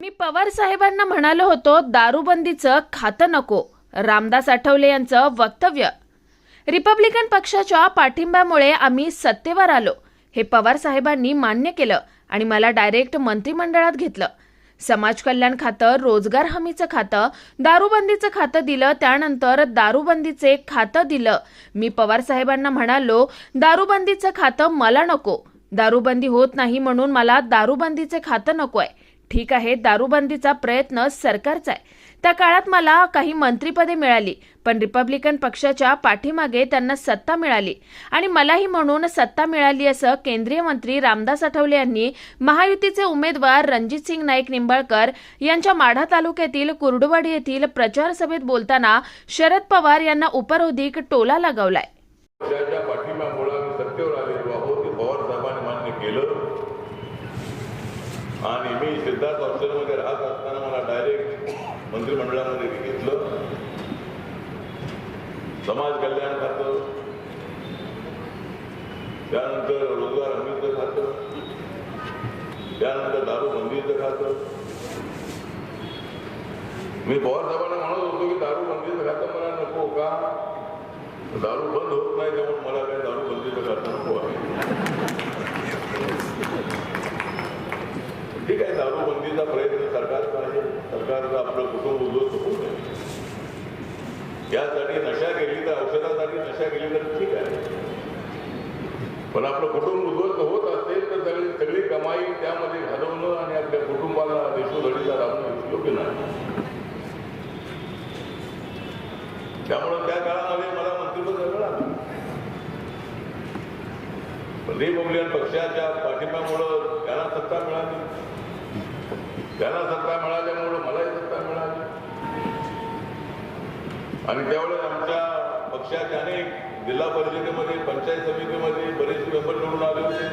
मी पवार साहेबांना म्हणालो होतो दारूबंदीचं खातं नको. रामदास आठवले यांचं वक्तव्य. रिपब्लिकन पक्षाच्या पाठिंब्यामुळे आम्ही सत्तेवर आलो. हे पवार साहेबांनी मान्य केलं आणि मला डायरेक्ट मंत्रिमंडळात घेतलं. समाज कल्याण खातं रोजगार हमीचं खातं दारूबंदीचं खातं दिलं त्यानंतर दारूबंदीचे खातं दिलं. मी पवार साहेबांना म्हणालो दारूबंदीचं खातं मला नको. दारूबंदी होत नाही म्हणून मला दारूबंदीचे खातं नकोय. ठीक आहे दारूबंदीचा प्रयत्न सरकारचा आहे. त्या काळात मला काही मंत्रीपदे मिळाली पण रिपब्लिकन पक्षाच्या पाठीमागे त्यांना सत्ता मिळाली. आणि मलाही म्हणून सत्ता मिळाली असं केंद्रीय मंत्री रामदास आठवले यांनी महायुतीचे उमेदवार रणजित सिंग नाईक निंबाळकर यांच्या माढा तालुक्यातील कुर्डुवाडी येथील प्रचार सभेत बोलताना शरद पवार यांना उपरोधिक टोला लगावलाय पक्षाच्या पाठिंब्यामुळे आम्ही सत्तेवर आलेलो आहोत हे पवार साहेबांनी मान्य केलं आणि मी सिद्धार्थ हॉस्टेलमध्ये राहत असताना मला डायरेक्ट मंत्रिमंडळामध्ये घेतलं. समाज कल्याण खातं. त्यानंतर रोजगार हमीचं खातं. त्यानंतर दारूबंदीचं खातं. मी पवारसाहेबांना म्हणत होतो की दारूबंदीचं खातं मला नको का? दारू बंद होत नाही त्यामुळे मला काही दारू बंदीचं खातं नको आहे ठीक आहे दारू बंदीचा प्रयत्न सरकारचा आहे सरकारचं आपलं कुटुंब उद्ध्वस्त होऊ नये. यासाठी नशा केली तर औषधासाठी नशा केली तर ठीक आहे. पण आपलं कुटुंब उद्ध्वस्त होत असेल तर सगळी सगळी कमाई त्यामध्ये घालवणं आणि आपल्या कुटुंबाला देशोधडीला लावणं योग्य नाही. त्यामुळं त्या काळामध्ये मला मंत्रिपद मिळालं. रिपब्लिकन पक्षाच्या पाठिंब्यामुळं त्यांना सत्ता मिळाली त्यांना सत्ता मिळाली मलाही सत्ता मिळाली आणि त्यावेळेस आमच्या पक्षाचे अनेक जिल्हा परिषदेमध्ये पंचायत समितीमध्ये बरेचसे मेंबर निवडून आले होते.